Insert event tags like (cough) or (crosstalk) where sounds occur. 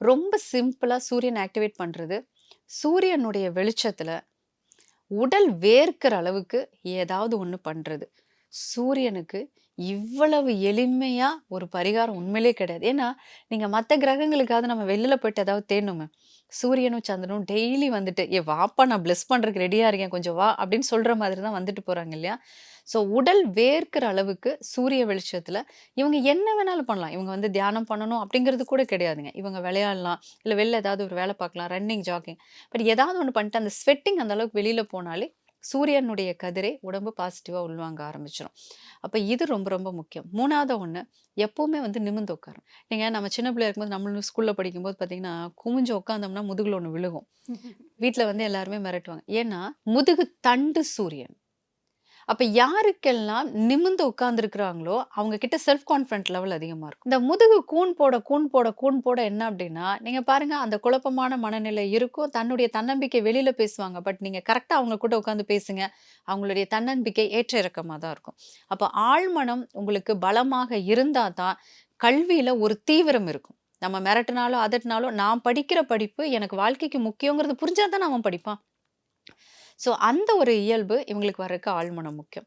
ரொம்ப சிம்பிளாக சூரியன் ஆக்டிவேட் பண்ணுறது சூரியனுடைய வெளிச்சத்தில் உடல் வேர்க்கிற அளவுக்கு ஏதாவது ஒன்று பண்ணுறது சூரியனுக்கு இவ்வளவு எளிமையா ஒரு பரிகாரம் உண்மையிலே கிடையாது. ஏன்னா, நீங்க மற்ற கிரகங்களுக்காவது நம்ம வெளில போயிட்டு ஏதாவது தேடணுமே. சூரியனும், சந்திரனும் டெய்லி வந்துட்டு, "ஏ வாப்பா நான் பிளெஸ் பண்றதுக்கு ரெடியா இருக்கேன். கொஞ்சம் வா" அப்படின்னு சொல்ற மாதிரி தான் வந்துட்டு போறாங்க இல்லையா? ஸோ உடல் வேர்க்கிற அளவுக்கு சூரிய வெளிச்சத்தில் இவங்க என்ன வேணாலும் பண்ணலாம். இவங்க வந்து தியானம் பண்ணணும் அப்படிங்கிறது கூட கிடையாதுங்க. இவங்க விளையாடலாம், இல்லை வெளில ஏதாவது ஒரு வேலை பார்க்கலாம், ரன்னிங், ஜாக்கிங். பட் ஏதாவது ஒன்று பண்ணிட்டு அந்த ஸ்வெட்டிங் அந்த அளவுக்கு வெளியில் போனாலே, சூரியனுடைய கதிரை உடம்பு பாசிட்டிவா உள்வாங்க ஆரம்பிச்சுரும். அப்ப இது ரொம்ப ரொம்ப முக்கியம். 3வது ஒண்ணு, எப்பவுமே வந்து நிமிர்ந்து உட்காரணும். நீங்க நம்ம சின்ன பிள்ளையா இருக்கும்போது நம்மளும் ஸ்கூல்ல படிக்கும்போது பார்த்தீங்கன்னா, குமிஞ்சு உட்காந்தோம்னா முதுகுல ஒண்ணு விழுகும். (laughs) வீட்ல வந்து எல்லாருமே மிரட்டுவாங்க. ஏன்னா, முதுகு தண்டு சூரியன். அப்போ யாருக்கெல்லாம் நிமிர்ந்து உட்கார்ந்துருக்குறாங்களோ அவங்க கிட்ட செல்ஃப் கான்ஃபிடன்ட் லெவல் அதிகமாக இருக்கும். இந்த முதுகு கூன் போட, கூன் போட, கூன் போட என்ன அப்படின்னா, நீங்கள் பாருங்கள் அந்த குழப்பமான மனநிலை இருக்கும். தன்னுடைய தன்னம்பிக்கை வெளியில் பேசுவாங்க. பட் நீங்கள் கரெக்டாக அவங்க கூட உட்காந்து பேசுங்க. அவங்களுடைய தன்னம்பிக்கை ஏற்ற இறக்கமாக தான் இருக்கும். அப்போ ஆழ்மனம் உங்களுக்கு பலமாக இருந்தால் தான், கல்வியில் ஒரு தீவிரம் இருக்கும். நம்ம மிரட்டினாலும் அதட்டினாலும் நான் படிக்கிற படிப்பு எனக்கு வாழ்க்கைக்கு முக்கியங்கிறது புரிஞ்சால் தான் அவன் படிப்பான். ஸோ அந்த ஒரு இயல்பு இவங்களுக்கு வர்றதுக்கு ஆழ்மனம் முக்கியம்.